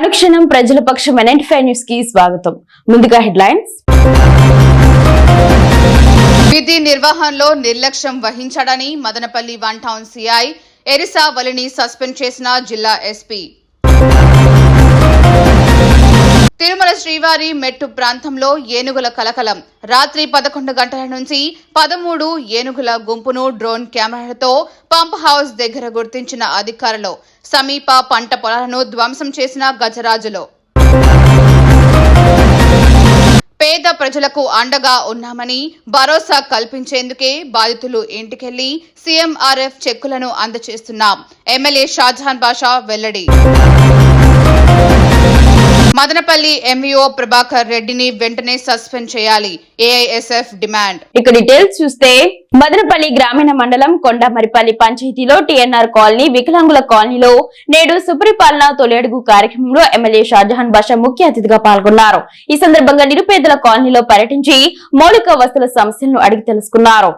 అనుక్షణం ప్రజల పక్షం ఫైవ్ న్యూస్కి స్వాగతం. ముందుగా హెడ్లైన్స్. విధి నిర్వహణలో నిర్లక్ష్యం వహించాడని మదనపల్లి వన్ టౌన్ సిఐ ఎరిసా వలిని సస్పెండ్ చేసిన జిల్లా ఎస్పీ. తిరుమల శ్రీవారి మెట్టు ప్రాంతంలో ఏనుగుల కలకలం. రాత్రి పదకొండు గంటల నుంచి పదమూడు ఏనుగుల గుంపును డ్రోన్ కెమెరాలతో పంప్ హౌస్ దగ్గర గుర్తించిన అధికారులు సమీప పంట పొలాలను ధ్వంసం చేసిన గజరాజులు. పేద ప్రజలకు అండగా ఉన్నామని భరోసా కల్పించేందుకే బాధితులు ఇంటికెళ్ళి సీఎంఆర్ఎఫ్ చెక్కులను అందజేస్తున్నాం ఎమ్మెల్యే షాజహాన్ బాషా వెల్లడి. మదనపల్లి ఎంఈఓ ప్రభాకర్ రెడ్డిని వెంటనే సస్పెండ్ చేయాలి. AISF demand. ఇక డీటెయిల్స్ చూస్తే మదనపల్లి గ్రామీణ మండలం కొండమరిపల్లి పంచాయతీలో టీఎన్ఆర్ కాలనీ వికలాంగుల కాలనీలో నేడు సుపరిపాలన తొలి అడుగు కార్యక్రమంలో ఎమ్మెల్యే షాజహాన్ బాషా ముఖ్య అతిథిగా పాల్గొన్నారు. ఈ సందర్భంగా నిరుపేదల కాలనీలో పర్యటించి మౌలిక వసతుల సమస్యలను అడిగి తెలుసుకున్నారు.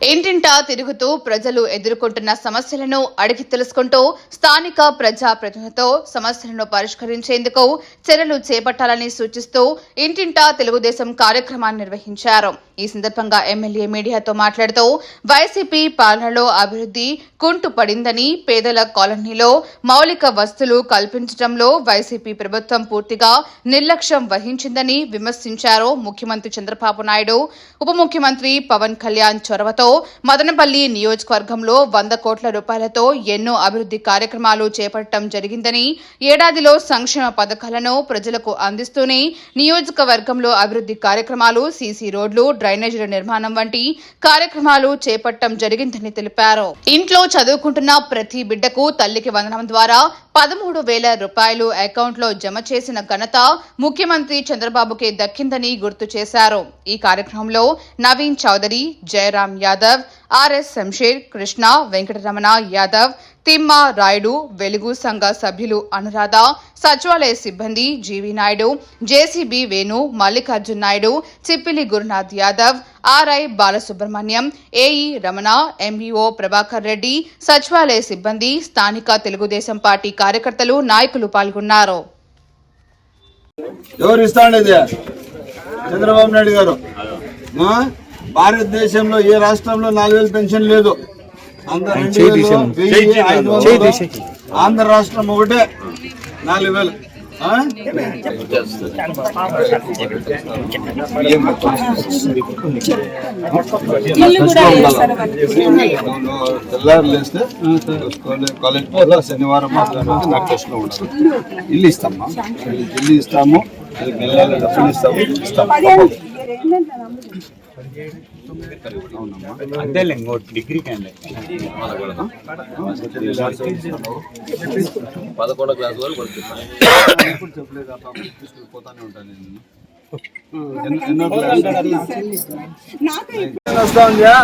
ఇంటింటా తిరుగుతూ ప్రజలు ఎదుర్కొంటున్న సమస్యలను అడిగి తెలుసుకుంటూ స్థానిక ప్రజాప్రతినిధులతో సమస్యలను పరిష్కరించేందుకు చర్యలు చేపట్టాలని సూచిస్తూ ఇంటింటా తెలుగుదేశం కార్యక్రమాన్ని నిర్వహించారు. ఈ సందర్భంగా ఎమ్మెల్యే మీడియాతో మాట్లాడుతూ వైసీపీ పాలనలో అభివృద్ధి కుంటు పడిందని పేదల కాలనీలో మౌలిక వస్తువులు కల్పించడంలో వైసీపీ ప్రభుత్వం పూర్తిగా నిర్లక్ష్యం వహించిందని విమర్శించారు ముఖ్యమంత్రి చంద్రబాబు నాయుడు. ఉప ముఖ్యమంత్రి పవన్ కళ్యాణ్ చొరవతో మదనపల్లి నియోజకవర్గంలో వంద కోట్ల రూపాయలతో ఎన్నో అభివృద్ధి కార్యక్రమాలు చేపట్టడం జరిగిందని ఏడాదిలో సంక్షేమ పథకాలను ప్రజలకు అందిస్తూనే నియోజకవర్గంలో అభివృద్ధి కార్యక్రమాలు సీసీ రోడ్లు డ్రైనేజీల నిర్మాణం వంటి కార్యక్రమాలు చేపట్టడం జరిగిందని తెలిపారు. ఇంట్లో చదువుకుంటున్న ప్రతి బిడ్డకు తల్లికి వందనం ద్వారా పదమూడు వేల రూపాయలు అకౌంట్లో జమ చేసిన ఘనత ముఖ్యమంత్రి చంద్రబాబుకే దక్కిందని గుర్తు చేశారు. ఈ కార్యక్రమంలో నవీన్ చౌదరి జయరాం యాదవ్ ఆర్ఎస్ శంషేర్ కృష్ణ వెంకటరమణ యాదవ్ తిమ్మ రాయుడు వెలుగు సంఘ సభ్యులు అనురాధ సచివాలయ సిబ్బంది GV Naidu JCB Venu Mallikarjun Naidu Chippili Gurunath Yadav RI Balasubrahmanyam AE Ramana MEO Prabhakar Reddy సచివాలయ సిబ్బంది స్థానిక తెలుగుదేశం పార్టీ కార్యకర్తలు నాయకులు పాల్గొన్నారు. చంద్రబాబు నాయుడు గారు. భారతదేశంలో ఏ రాష్ట్రంలో నాలుగు వేలు పెన్షన్ లేదు? ఆంధ్ర రాష్ట్రం ఒకటే నాలుగు వేలు. తెల్లారు లేస్తే కాలేజ్- కాలేజ్ పోతా శనివారం మాత్రం నాకు టెస్ట్లో ఉంటాను ఇల్లు ఇస్తామ్మా ఇల్లు ఇస్తాము. నెలలో డబ్బులు ఇస్తాము. ఇస్తాము అంతేలే ఇంకో డిగ్రీ పదకొండో క్లాస్ వరకు చెప్పలేదు పోతానే ఉంటాను నేను పెన్షన్ వస్తా ఉందా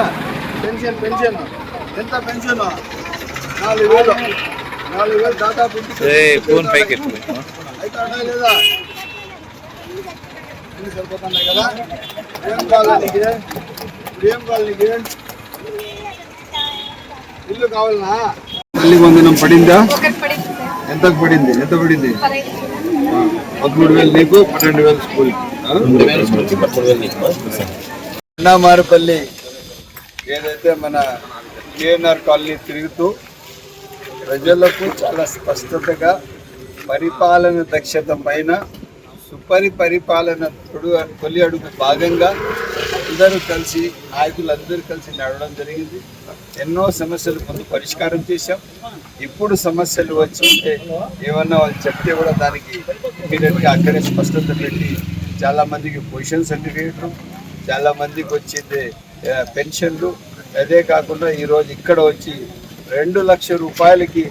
పెన్షన్ పెన్షన్ ఎంత పెన్షన్ నాలుగు వేలు నాలుగు వేలు దాదాపు ఫోన్ పైకి అవుతాడా లేదా సరిపోతున్నాయి కదా. ఏం కావాలి నీకు? ఏం కావాలి నీకు? ఇల్లు కావాలనా? తల్లి వందనం పడిందా? ఎంత పడింది ఎంత పడింది? పదమూడు వేలు నీకు పన్నెండు వేలు స్కూల్. అన్నామారుపల్లి ఏదైతే మన కేఎన్ఆర్ కాలనీ తిరుగుతూ ప్రజలకు చాలా స్పష్టతగా పరిపాలన దక్షత పైన సుపరి పరిపాలన తొడు తొలి అడుగు భాగంగా అందరూ కలిసి నాయకులందరూ కలిసి నడవడం జరిగింది. ఎన్నో సమస్యలు ముందు పరిష్కారం చేశాం. ఇప్పుడు సమస్యలు వచ్చి ఉంటే ఏమన్నా వాళ్ళు చెప్తే కూడా దానికి ఇమీడియట్గా అక్కడే స్పష్టత పెట్టి చాలామందికి పొజిషన్ సర్టిఫికేట్లు చాలామందికి వచ్చింది పెన్షన్లు. అదే కాకుండా ఈరోజు ఇక్కడ వచ్చి రెండు లక్షల రూపాయలకి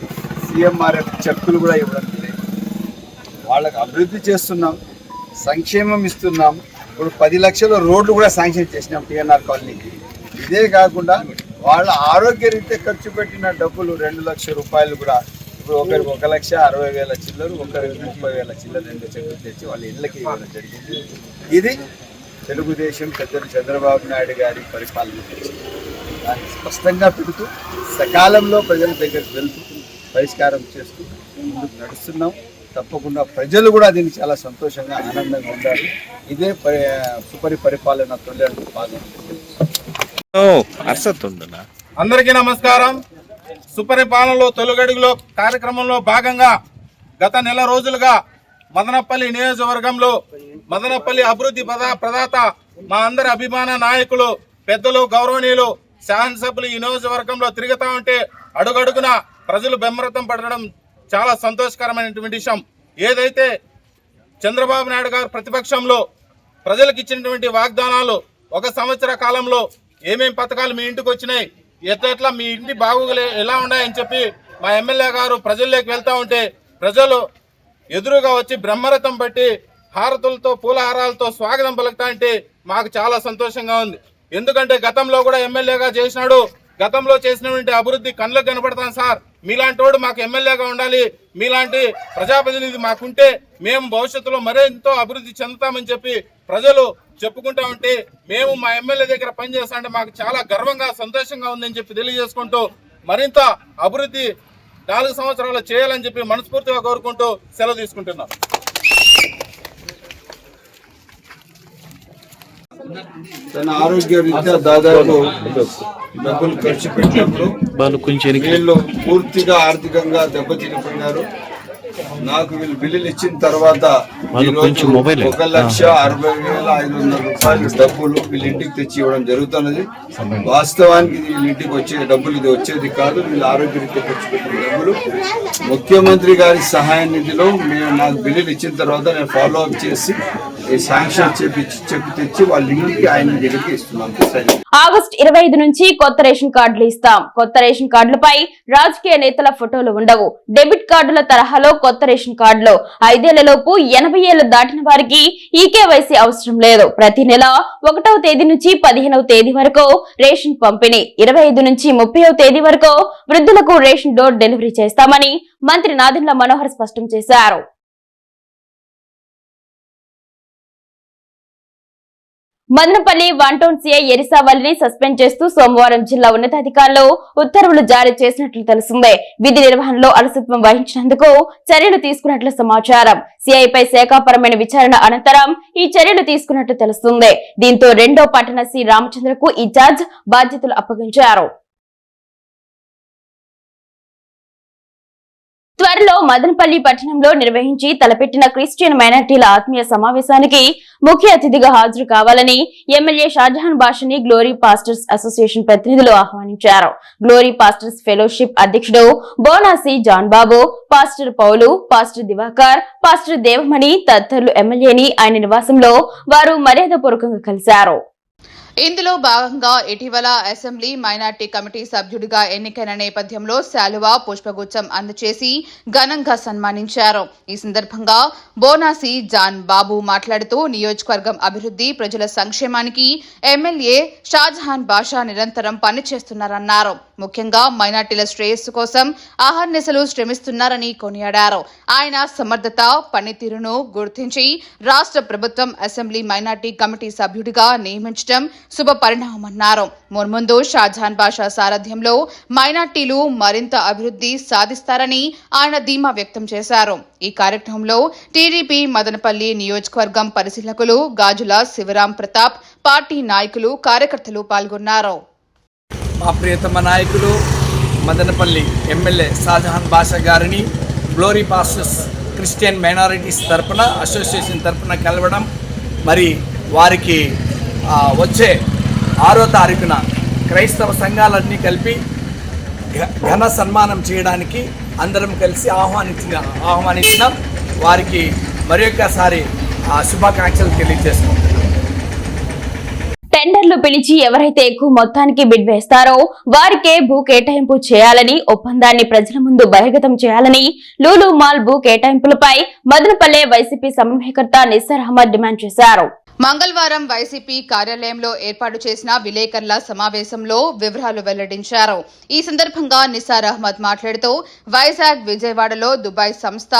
సీఎంఆర్ఎఫ్ చెక్కులు కూడా ఇవ్వడం వాళ్ళకి అభివృద్ధి చేస్తున్నాం సంక్షేమం ఇస్తున్నాం. ఇప్పుడు పది లక్షల రోడ్లు కూడా శాంక్షన్ చేసినాం టీఎన్ఆర్ కాలనీకి. ఇదే కాకుండా వాళ్ళ ఆరోగ్య రీత్యా ఖర్చు పెట్టిన డబ్బులు రెండు లక్షల రూపాయలు కూడా ఇప్పుడు ఒకరికి ఒక లక్ష అరవై వేల చిల్లరు ఒకరికి ముప్పై వేల చిల్లర రెండు చెక్కులు తెచ్చి వాళ్ళ ఇళ్ళకి ఇవ్వడం జరిగింది. ఇది తెలుగుదేశం పెద్దలు చంద్రబాబు నాయుడు గారి పరిపాలన దాన్ని స్పష్టంగా పెడుతూ సకాలంలో ప్రజల దగ్గరికి వెళ్తూ పరిష్కారం చేస్తూ ముందుకు నడుస్తున్నాం. తప్పకుండా ప్రజలు కూడా దీన్ని చాలా సంతోషంగా ఆనందంగా ఉండాలి. ఇదే పరి సుపరి పరిపాలన తొలి భాగం. అందరికీ నమస్కారం. సుపరిపాలనలో తొలగడుగులో కార్యక్రమంలో భాగంగా గత నెల రోజులుగా మదనపల్లి నియోజకవర్గంలో మదనపల్లి అభివృద్ధి ప్రదా ప్రదాత మా అందరి అభిమాన నాయకులు పెద్దలు గౌరవనీయులు శాసనసభ్యులు ఈ నియోజకవర్గంలో తిరుగుతా ఉంటే అడుగడుగున ప్రజలు బెమ్మరతం పడడం చాలా సంతోషకరమైనటువంటి విషయం. ఏదైతే చంద్రబాబు నాయుడు గారు ప్రతిపక్షంలో ప్రజలకు ఇచ్చినటువంటి వాగ్దానాలు ఒక సంవత్సర కాలంలో ఏమేమి పథకాలు మీ ఇంటికి వచ్చినాయి ఎట్లా మీ ఇంటి బాగోగులు ఎలా ఉన్నాయని చెప్పి మా ఎమ్మెల్యే గారు ప్రజల్లోకి వెళ్తా ఉంటే ప్రజలు ఎదురుగా వచ్చి బ్రహ్మరథం పట్టి హారతులతో పూలహారాలతో స్వాగతం పలుకుతా అంటే మాకు చాలా సంతోషంగా ఉంది. ఎందుకంటే గతంలో కూడా ఎమ్మెల్యేగా చేసినాడు గతంలో చేసినటువంటి అభివృద్ధి కళ్ళకు కనపడతాను సార్. మీలాంటి వాడు మాకు ఎమ్మెల్యేగా ఉండాలి మీలాంటి ప్రజాప్రతినిధి మాకుంటే మేము భవిష్యత్తులో మరెంతో అభివృద్ధి చెందుతామని చెప్పి ప్రజలు చెప్పుకుంటా ఉంటే మేము మా ఎమ్మెల్యే దగ్గర పనిచేస్తామంటే మాకు చాలా గర్వంగా సంతోషంగా ఉందని చెప్పి తెలియజేసుకుంటూ మరింత అభివృద్ధి నాలుగు సంవత్సరాలు చేయాలని చెప్పి మనస్ఫూర్తిగా కోరుకుంటూ సెలవు తీసుకుంటున్నాం. తన ఆరోగ్య రీత్యా దాదాపు డబ్బులు ఖర్చు పెట్టినప్పుడు వాళ్ళు పూర్తిగా ఆర్థికంగా దెబ్బతినిపోయినారు. నాకు వీళ్ళు బిల్లులు ఇచ్చిన తర్వాత ఒక లక్ష అరవై వేల ఐదు వందల రూపాయలు డబ్బులు వీళ్ళ ఇంటికి తెచ్చి ఇవ్వడం జరుగుతున్నది. వాస్తవానికి వీళ్ళ ఇంటికి వచ్చే డబ్బులు ఇది వచ్చేది కాదు. వీళ్ళ ఆరోగ్య రీత్యా ఖర్చు పెట్టిన డబ్బులు. ముఖ్యమంత్రి గారి సహాయ నిధిలో మేము నాకు బిల్లులు ఇచ్చిన తర్వాత నేను ఫాలో అప్ చేసి శాంక్షన్ తెచ్చి వాళ్ళ ఇంటికి ఆయన దగ్గరికి ఇస్తున్నాం. ఆగస్టు ఇరవై ఐదు నుంచి కొత్త రేషన్ కార్డులు ఇస్తాం. కొత్త రేషన్ కార్డులపై రాజకీయ నేతల ఫోటోలు ఉండవు. డెబిట్ కార్డుల తరహాలో కొత్త రేషన్ కార్డులు. ఐదేళ్ళలోపు ఎనభై ఏళ్ళు దాటిన వారికి ఈ కేవైసీ అవసరం లేదు. ప్రతి నెల ఒకటవ తేదీ నుంచి పదిహేనవ తేదీ వరకు రేషన్ పంపిణీ. ఇరవై ఐదు నుంచి ముప్పైవ తేదీ వరకు వృద్ధులకు రేషన్ డోర్ డెలివరీ చేస్తామని మంత్రి నాదెండ్ల మనోహర్ స్పష్టం చేశారు. మదనపల్లి వన్ టౌన్ సీఐ ఎరిసావల్లిని సస్పెండ్ చేస్తూ సోమవారం జిల్లా ఉన్నతాధికారులు ఉత్తర్వులు జారీ చేసినట్లు తెలిసిందే. విధి నిర్వహణలో అలసత్వం వహించినందుకు చర్యలు తీసుకున్నట్లు సమాచారం. సీఐపై శాఖాపరమైన విచారణ అనంతరం ఈ చర్యలు తీసుకున్నట్లు తెలుస్తుంది. దీంతో రెండో పట్టణ సి రామచంద్రకు ఈ జార్జ్ బాధ్యతలు అప్పగించారు. త్వరలో మదనపల్లి పట్టణంలో నిర్వహించి తలపెట్టిన క్రిస్టియన్ మైనార్టీల ఆత్మీయ సమావేశానికి ముఖ్య అతిథిగా హాజరు కావాలని ఎమ్మెల్యే షాజహాన్ బాషని గ్లోరీ పాస్టర్స్ అసోసియేషన్ ప్రతినిధులు ఆహ్వానించారు. గ్లోరీ పాస్టర్స్ ఫెలోషిప్ అధ్యక్షుడు Bonasi John Babu pastor Paulu pastor Divakar pastor Devamani తదితరులు ఎమ్మెల్యేని ఆయన నివాసంలో వారు మర్యాదపూర్వకంగా కలిశారు. ఇందులో భాగంగా ఇటీవల అసెంబ్లీ మైనార్టీ కమిటీ సభ్యుడిగా ఎన్నికైన నేపథ్యంలో శాలువా పుష్పగుచ్చం అందచేసి ఘనంగా సన్మానించారు. ఈ సందర్భంగా బోనాసి జాన్ బాబు మాట్లాడుతూ నియోజకవర్గం అభివృద్ధి ప్రజల సంక్షేమానికి ఎమ్మెల్యే షాజహాన్ బాషా నిరంతరం పనిచేస్తున్నారన్నారు. ముఖ్యంగా మైనార్టీల శ్రేయస్సు కోసం అహర్నిశలు శ్రమిస్తున్నారని కొనియాడారు. ఆయన సమర్థత పనితీరును గుర్తించి రాష్ట్ర ప్రభుత్వం అసెంబ్లీ మైనార్టీ కమిటీ సభ్యుడిగా నియమించడం శుభపరిణామన్నారు మున్ముందు షాజహాన్ బాషా సారథ్యంలో మైనార్టీలు మరింత అభివృద్ధి సాధిస్తారని ఆయన ధీమా వ్యక్తం చేశారు. ఈ కార్యక్రమంలో టీడీపీ మదనపల్లి నియోజకవర్గం పరిశీలకులు గాజుల శివరాం ప్రతాప్ పార్టీ నాయకులు కార్యకర్తలు పాల్గొన్నారు. మా ప్రియతమ నాయకులు మదనపల్లి ఎమ్మెల్యే షాజహాన్ బాషా గారిని గ్లోరీ పాస్టర్స్ క్రిస్టియన్ మైనారిటీస్ తరపున అసోసియేషన్ తరపున కలవడం మరి వారికి వచ్చే ఆరో తారీఖున క్రైస్తవ సంఘాలన్నీ కలిపి ఘన సన్మానం చేయడానికి అందరం కలిసి ఆహ్వానించిన ఆహ్వానించినాం వారికి మరి ఒక్కసారి శుభాకాంక్షలు తెలియజేస్తున్నాం. టెండర్లు పిలిచి ఎవరైతే ఎక్కువ మొత్తానికి బిడ్ వేస్తారో వారికే భూ కేటాయింపు చేయాలని ఒప్పందాన్ని ప్రజల ముందు బహిర్గతం చేయాలని లూలు మాల్ భూ కేటాయింపులపై మదనపల్లె వైసీపీ సమన్వయకర్త నిస్సర్ అహ్మద్ డిమాండ్ చేశారు. మంగళవారం వైసీపీ కార్యాలయంలో ఏర్పాటు చేసిన విలేకరుల సమావేశంలో వివరాలు వెల్లడించారు. ఈ సందర్భంగా నిసార్ అహ్మద్ మాట్లాడుతూ వైజాగ్ విజయవాడలో దుబాయ్ సంస్థ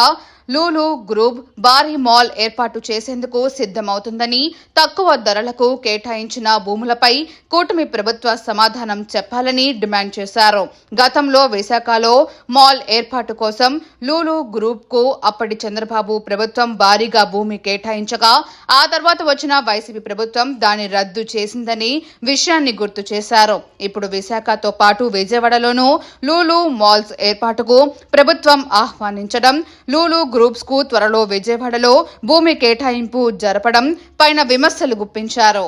లూలు గ్రూప్ భారీ మాల్ ఏర్పాటు చేసేందుకు సిద్ధమవుతుందని తక్కువ ధరలకు కేటాయించిన భూములపై కూటమి ప్రభుత్వ సమాధానం చెప్పాలని డిమాండ్ చేశారు. గతంలో విశాఖలో మాల్ ఏర్పాటు కోసం లూలు గ్రూప్కు అప్పటి చంద్రబాబు ప్రభుత్వం భారీగా భూమి కేటాయించగా ఆ తర్వాత వచ్చిన వైసీపీ ప్రభుత్వం దాన్ని రద్దు చేసిందని విషయాన్ని గుర్తు చేశారు. ఇప్పుడు విశాఖతో పాటు విజయవాడలోనూ లూలు మాల్స్ ఏర్పాటుకు ప్రభుత్వం ఆహ్వానించడం లూలు గ్రూప్స్కు త్వరలో విజయవాడలో భూమి కేటాయింపు జరపడం పైన విమర్శలు గుప్పించారు.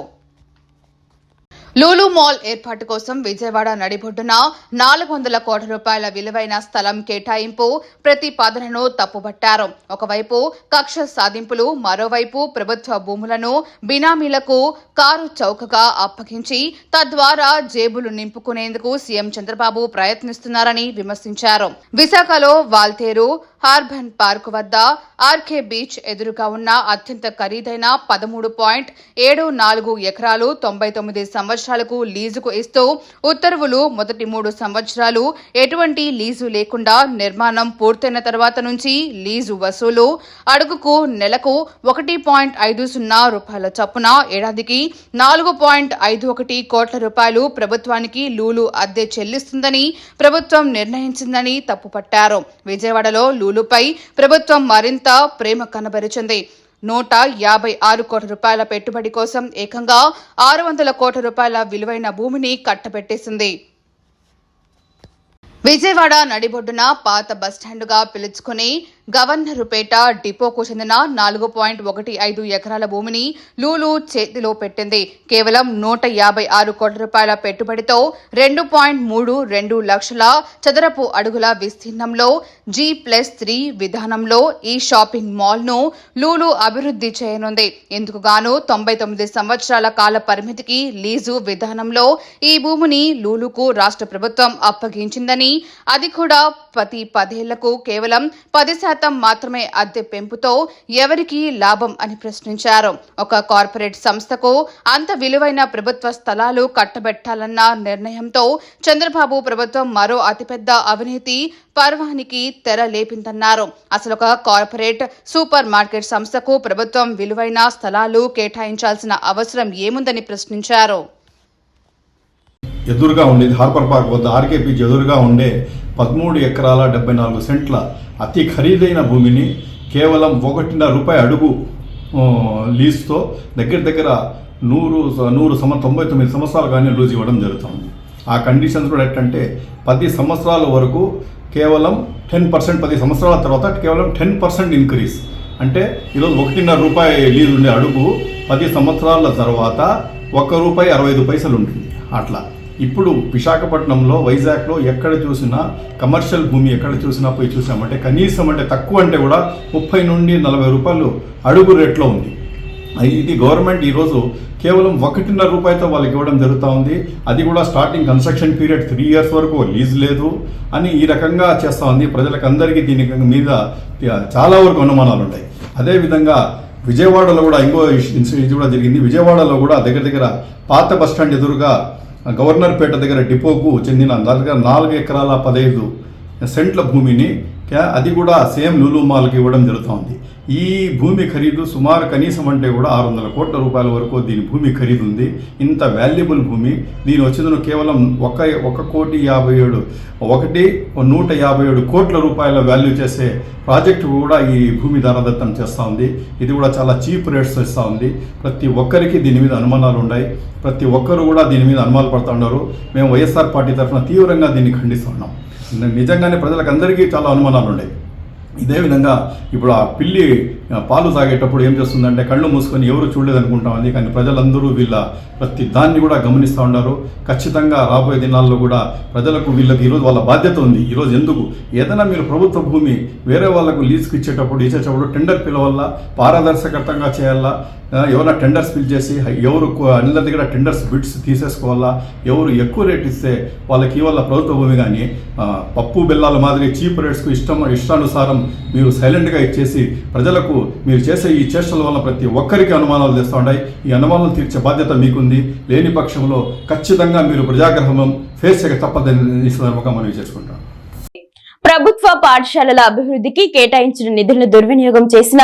లూలు మాల్ ఏర్పాటు కోసం విజయవాడ నడిబొడ్డున నాలుగు వందల కోట్ల రూపాయల విలువైన స్థలం కేటాయింపు ప్రతిపాదనను తప్పుబట్టారు. ఒకవైపు కక్ష సాధింపులు మరోవైపు ప్రభుత్వ భూములను బినామీలకు కారు చౌకగా అప్పగించి తద్వారా జేబులు నింపుకునేందుకు సీఎం చంద్రబాబు ప్రయత్నిస్తున్నారని విమర్శించారు. విశాఖలో వాల్తేరు హార్బన్ పార్క్ వద్ద ఆర్కే బీచ్ ఎదురుగా ఉన్న అత్యంత ఖరీదైన పదమూడు పాయింట్ ఏడు నాలుగు ఎకరాలు తొంభై తొమ్మిది సంవత్సరాలకు లీజుకు ఇస్తూ ఉత్తర్వులు మొదటి మూడు సంవత్సరాలు. ఎటువంటి లీజు లేకుండా నిర్మాణం పూర్తయిన తర్వాత నుంచి లీజు వసూలు. అడుగుకు నెలకు ఒకటి పాయింట్ ఐదు సున్నా రూపాయల చొప్పున ఏడాదికి నాలుగు పాయింట్ ఐదు ఒకటి కోట్ల రూపాయలు ప్రభుత్వానికి లూలు అద్దె చెల్లిస్తుందని ప్రభుత్వం నిర్ణయించిందని తప్పుపట్టారు. విజయవాడలో లూలుపై ప్రభుత్వం మరింత ప్రేమ కనబరిచింది. నూట యాభై ఆరు కోట్ల రూపాయల పెట్టుబడి కోసం ఏకంగా ఆరు వందల కోట్ల రూపాయల విలువైన భూమిని కట్టబెట్టేసింది. విజయవాడ నడిబొడ్డున పాత బస్టాండుగా పిలుచుకుని గవర్నరుపేట డిపోకు చెందిన నాలుగు పాయింట్ ఒకటి ఐదు ఎకరాల భూమిని లూలు చేతిలో పెట్టింది. కేవలం నూట యాభై ఆరు కోట్ల రూపాయల పెట్టుబడితో రెండు పాయింట్ మూడు రెండు లక్షల చదరపు అడుగుల విస్తీర్ణంలో జీ ప్లస్ త్రీ విధానంలో ఈ షాపింగ్ మాల్ను లూలు అభివృద్ధి చేయనుంది. ఇందుకు గాను తొంభై తొమ్మిది సంవత్సరాల కాల పరిమితికి లీజు విధానంలో ఈ భూమిని లూలుకు రాష్ట్ర ప్రభుత్వం అప్పగించిందని అది కూడా ప్రతి పదేళ్ళకు కేవలం పది శాతం మాత్రమే అద్దె పెంపుతో ఎవరికి లాభం అని ప్రశ్నించారు. ఒక కార్పొరేట్ సంస్థకు అంత విలువైన ప్రభుత్వ స్థలాలు కట్టబెట్టాలన్న నిర్ణయంతో చంద్రబాబు ప్రభుత్వం మరో అతిపెద్ద అవినీతి పర్వానికి తెర లేపిందన్నారు. అసలు ఒక కార్పొరేట్ సూపర్ మార్కెట్ సంస్థకు ప్రభుత్వం విలువైన స్థలాలు కేటాయించాల్సిన అవసరం ఏముందని ప్రశ్నించారు. ఎదురుగా ఉండేది హార్బర్ పార్క్ వద్ద ఆర్కే ఎదురుగా ఉండే పదమూడు ఎకరాల డెబ్బై నాలుగు సెంట్ల అతి ఖరీదైన భూమిని కేవలం ఒకటిన్నర రూపాయి అడుగు లీజుతో దగ్గర దగ్గర నూరు నూరు సంవ తొంభై తొమ్మిది సంవత్సరాలు కానీ లూజ్ ఇవ్వడం జరుగుతుంది. ఆ కండిషన్స్ కూడా ఏంటంటే పది సంవత్సరాల వరకు కేవలం టెన్ పర్సెంట్ పది సంవత్సరాల తర్వాత కేవలం టెన్ పర్సెంట్ ఇంక్రీజ్ అంటే ఈరోజు ఒకటిన్నర రూపాయి లీజ్ ఉండే అడుగు పది సంవత్సరాల తర్వాత ఒక్క రూపాయి అరవై ఐదు పైసలు ఉంటుంది. అట్లా. ఇప్పుడు విశాఖపట్నంలో వైజాగ్లో ఎక్కడ చూసినా కమర్షియల్ భూమి ఎక్కడ చూసినా పోయి చూసామంటే కనీసం అంటే తక్కువ అంటే కూడా ముప్పై నుండి నలభై రూపాయలు అడుగు రేట్లో ఉంది. ఇది గవర్నమెంట్ ఈరోజు కేవలం ఒకటిన్నర రూపాయలతో వాళ్ళకి ఇవ్వడం జరుగుతూ ఉంది. అది కూడా starting construction period three years వరకు లీజ్ లేదు అని ఈ రకంగా చేస్తూ ఉంది. ప్రజలకు అందరికీ దీని మీద చాలా వరకు అనుమానాలు ఉంటాయి. అదేవిధంగా విజయవాడలో కూడా ఇంకో ఇది కూడా జరిగింది. విజయవాడలో కూడా దగ్గర దగ్గర పాత బస్ స్టాండ్ ఎదురుగా గవర్నర్ పేట దగ్గర డిపోకు చెందిన దగ్గర నాలుగు ఎకరాల పదహైదు సెంట్ల భూమిని అది కూడా సేమ్ లూలు మాల్కి ఇవ్వడం జరుగుతోంది. ఈ భూమి ఖరీదు సుమారు కనీసం అంటే కూడా ఆరు వందల కోట్ల రూపాయల వరకు దీని భూమి ఖరీదు ఉంది ఇంత వాల్యుబుల్ భూమి దీని వచ్చిందను కేవలం ఒక ఒక కోటి యాభై ఏడు ఒకటి నూట యాభై ఏడు కోట్ల రూపాయల వాల్యూ చేసే ప్రాజెక్టు కూడా ఈ భూమి దారదత్తం చేస్తూ ఉంది ఇది కూడా చాలా చీప్ రేట్స్ ఇస్తూ ఉంది ప్రతి ఒక్కరికి దీని మీద అనుమానాలు ఉన్నాయి. ప్రతి ఒక్కరు కూడా దీని మీద అనుమానాలు పడుతూ ఉన్నారు మేము వైఎస్ఆర్ పార్టీ తరఫున తీవ్రంగా దీన్ని ఖండిస్తున్నాం. నిజంగానే ప్రజలకు అందరికీ చాలా అనుమానాలు ఉన్నాయి ఇదే విధంగా ఇప్పుడు ఆ పిల్లి పాలు తాగేటప్పుడు ఏం చేస్తుందంటే కళ్ళు మూసుకొని ఎవరు చూడలేదనుకుంటామని కానీ ప్రజలందరూ వీళ్ళ ప్రతి దాన్ని కూడా గమనిస్తూ ఉన్నారు. ఖచ్చితంగా రాబోయే దినాల్లో కూడా ప్రజలకు వీళ్ళకి ఈరోజు వాళ్ళ బాధ్యత ఉంది. ఈరోజు ఎందుకు? ఏదైనా మీరు ప్రభుత్వ భూమి వేరే వాళ్ళకు లీజుకు ఇచ్చేటప్పుడు ఇచ్చేటప్పుడు టెండర్ పిలవల్లా? పారదర్శకతంగా చేయాలా ఎవరైనా టెండర్స్ ఫిల్ చేసి ఎవరు కు- అందరి దగ్గర టెండర్స్ బిడ్స్ తీసేసుకోవాలా ఎవరు ఎక్కువ రేట్ ఇస్తే వాళ్ళకి ఇవాళ ప్రభుత్వ భూమి కానీ? పప్పు బెల్లాల మాదిరి చీప్ రేట్స్కు ఇష్టం ఇష్టానుసారం మీరు సైలెంట్గా ఇచ్చేసి ప్రజలకు మీరు చేసే ఈ చేష్టల వల్ల ప్రతి ఒక్కరికి అనుమానాలు తెస్తూ ఉన్నాయి. ఈ అనుమానాలు తీర్చే బాధ్యత మీకుంది. లేని పక్షంలో ఖచ్చితంగా మీరు ప్రజాగ్రహం ఫేస్ చేయక తప్పదని సందర్భంగా మనవి చేసుకుంటాం. ప్రభుత్వ పాఠశాలల అభివృద్ధికి కేటాయించిన నిధులను దుర్వినియోగం చేసిన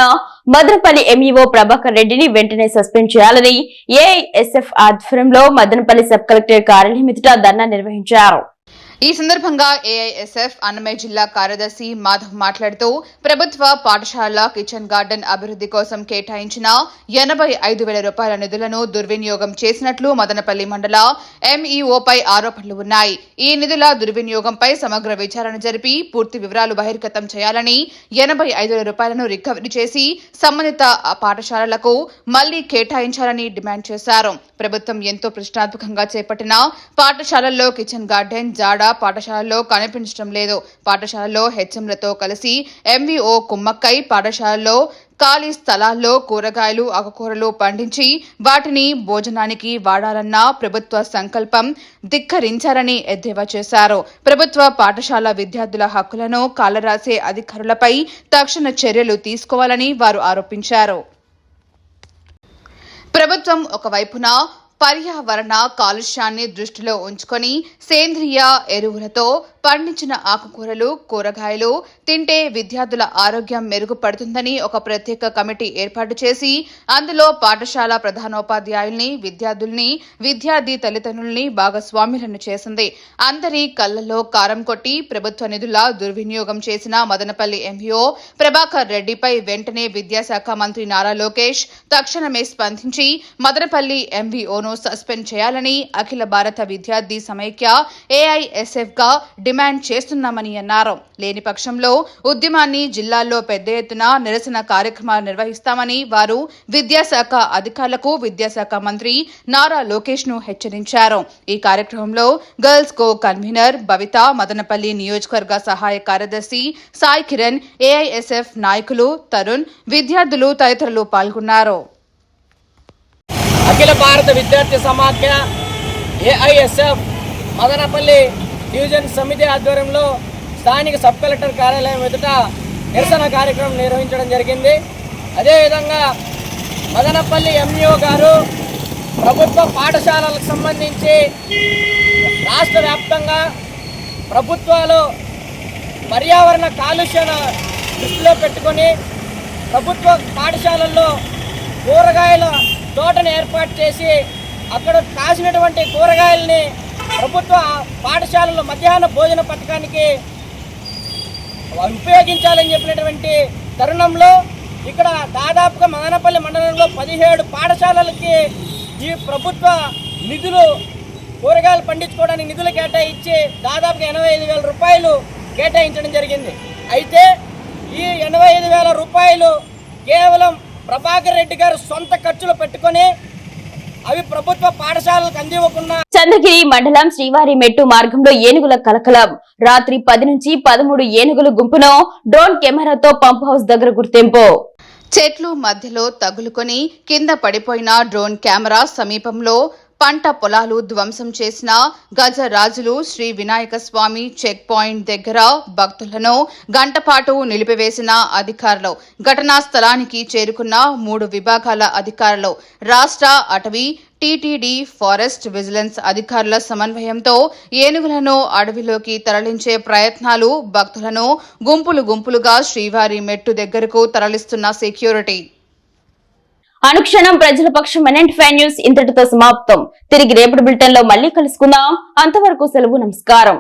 మదనపల్లి ఎంఈఓ ప్రభాకర్ రెడ్డిని వెంటనే సస్పెండ్ చేయాలని ఏఐఎస్ఎఫ్ ఆధ్వర్యంలో మదనపల్లి సబ్ కలెక్టర్ కార్యాలయం ఎదుట ధర్నా నిర్వహించారు. ఈ సందర్భంగా ఏఐఎస్ఎఫ్ అన్నమయ్య జిల్లా కార్యదర్శి మాధవ్ మాట్లాడుతూ ప్రభుత్వ పాఠశాల కిచెన్ గార్డెన్ అభివృద్ధి కోసం కేటాయించిన ఎనభై ఐదు వేల రూపాయల నిధులను దుర్వినియోగం చేసినట్లు మదనపల్లి మండల ఎంఈఓపై ఆరోపణలు ఉన్నాయి. ఈ నిధుల దుర్వినియోగంపై సమగ్ర విచారణ జరిపి పూర్తి వివరాలు బహిర్గతం చేయాలని ఎనభై ఐదు వేల రూపాయలను రికవరీ చేసి సంబంధిత పాఠశాలలకు మళ్ళీ కేటాయించాలని డిమాండ్ చేశారు. ప్రభుత్వం ఎంతో ప్రశ్నాత్మకంగా చేపట్టిన పాఠశాలల్లో కిచెన్ గార్డెన్ జాడ పాఠశాలలో కనిపించడం లేదు. పాఠశాలలో హెచ్ఎంలతో కలిసి ఎంవీఓ కుమ్మక్కై పాఠశాలలో ఖాళీ స్థలాల్లో కూరగాయలు ఆకుకూరలు పండించి వాటిని భోజనానికి వాడాలన్న ప్రభుత్వ సంకల్పం ధిక్కరించారని ఎద్దేవా చేశారు. ప్రభుత్వ పాఠశాల విద్యార్థుల హక్కులను కాలరాసే అధికారులపై తక్షణ చర్యలు తీసుకోవాలని వారు ఆరోపించారు. ప్రభుత్వం ఒకవైపున పర్యావరణ కాలుష్యాన్ని దృష్టిలో ఉంచుకొని సేంద్రియ ఎరువులతో పండించిన ఆకుకూరలు కూరగాయలు తింటే విద్యార్థుల ఆరోగ్యం మెరుగుపడుతుందని ఒక ప్రత్యేక కమిటీ ఏర్పాటు చేసి అందులో పాఠశాల ప్రధానోపాధ్యాయుల్ని విద్యార్థుల్ని విద్యార్థి తల్లిదండ్రుల్ని భాగస్వాములను చేసింది. అందరి కళ్ళలో కారం కొట్టి ప్రభుత్వ నిధుల దుర్వినియోగం చేసిన మదనపల్లి ఎంపీఓ ప్రభాకర్ రెడ్డిపై వెంటనే విద్యాశాఖ మంత్రి నారా లోకేష్ తక్షణమే స్పందించి మదనపల్లి ఎంవీఓను సస్పెండ్ చేయాలని అఖిల భారత విద్యార్థి సమైక్య ఏఐఎస్ఎఫ్గా డిమాండ్ చేస్తున్నామని అన్నారు. లేని పక్షంలో ఉద్యమాన్ని జిల్లాల్లో పెద్ద ఎత్తున నిరసన కార్యక్రమాలు నిర్వహిస్తామని వారు విద్యాశాఖ అధికారులకు విద్యాశాఖ మంత్రి నారా లోకేష్ను హెచ్చరించారు. ఈ కార్యక్రమంలో girls co convener Bavitha Madanapalle నియోజకవర్గ సహాయ కార్యదర్శి సాయి కిరణ్ ఏఐఎస్ఎఫ్ నాయకులు తరుణ్ విద్యార్థులు తదితరులు పాల్గొన్నారు. అఖిల భారత విద్యార్థి సమాఖ్య ఏఐఎస్ఎఫ్ మదనపల్లి డివిజన్ సమితి ఆధ్వర్యంలో స్థానిక సబ్ కలెక్టర్ కార్యాలయం ఎదుట నిరసన కార్యక్రమం నిర్వహించడం జరిగింది. అదేవిధంగా మదనపల్లి ఎంఈఓ గారు ప్రభుత్వ పాఠశాలలకు సంబంధించి రాష్ట్ర వ్యాప్తంగా ప్రభుత్వాలు పర్యావరణ కాలుష్యను దృష్టిలో పెట్టుకొని ప్రభుత్వ పాఠశాలల్లో కూరగాయల తోటను ఏర్పాటు చేసి అక్కడ కాసినటువంటి కూరగాయలని ప్రభుత్వ పాఠశాలలు మధ్యాహ్న భోజన పథకానికి ఉపయోగించాలని చెప్పినటువంటి తరుణంలో ఇక్కడ దాదాపుగా మదనపల్లి మండలంలో పదిహేడు పాఠశాలలకి ఈ ప్రభుత్వ నిధులు కూరగాయలు పండించుకోవడానికి నిధులు కేటాయించి దాదాపుగా ఎనభై ఐదు వేల రూపాయలు కేటాయించడం జరిగింది. అయితే ఈ ఎనభై ఐదు వేల రూపాయలు కేవలం ప్రభాకర్ రెడ్డి గారు సొంత ఖర్చులు పెట్టుకొని అవి ప్రభుత్వ పాఠశాలలకు అందివ్వకుండా చంద్రగిరి మండలం శ్రీవారి మెట్టు మార్గంలో ఏనుగుల కలకలం. రాత్రి పది నుంచి పదమూడు ఏనుగుల గుంపును డ్రోన్ కెమెరాతో పంప్ హౌస్ దగ్గర గుర్తింపు. చెట్లు మధ్యలో తగులుకొని కింద పడిపోయిన డ్రోన్ కెమెరా సమీపంలో పంట పొలాలు ధ్వంసం చేసిన గజరాజులు శ్రీ వినాయక స్వామి చెక్ పాయింట్ దగ్గర భక్తులను గంటపాటు నిలిపివేసిన అధికారులు. ఘటనా స్థలానికి చేరుకున్న మూడు విభాగాల అధికారులు. రాష్ట్ర అటవీ టీటీడీ ఫారెస్ట్ విజిలెన్స్ అధికారుల సమన్వయంతో ఏనుగులను అడవిలోకి తరలించే ప్రయత్నాలు భక్తులను గుంపులు గుంపులుగా శ్రీవారి మెట్టు దగ్గరకు తరలిస్తున్న సెక్యూరిటీ. అనుక్షణం ప్రజల పక్షం ఎన్ఎంట్ ఫ్యాన్ న్యూస్ ఇంతటితో సమాప్తం. తిరిగి రేపటి బులెటిన్లో మళ్ళీ కలుసుకుందాం. అంతవరకు సెలవు నమస్కారం.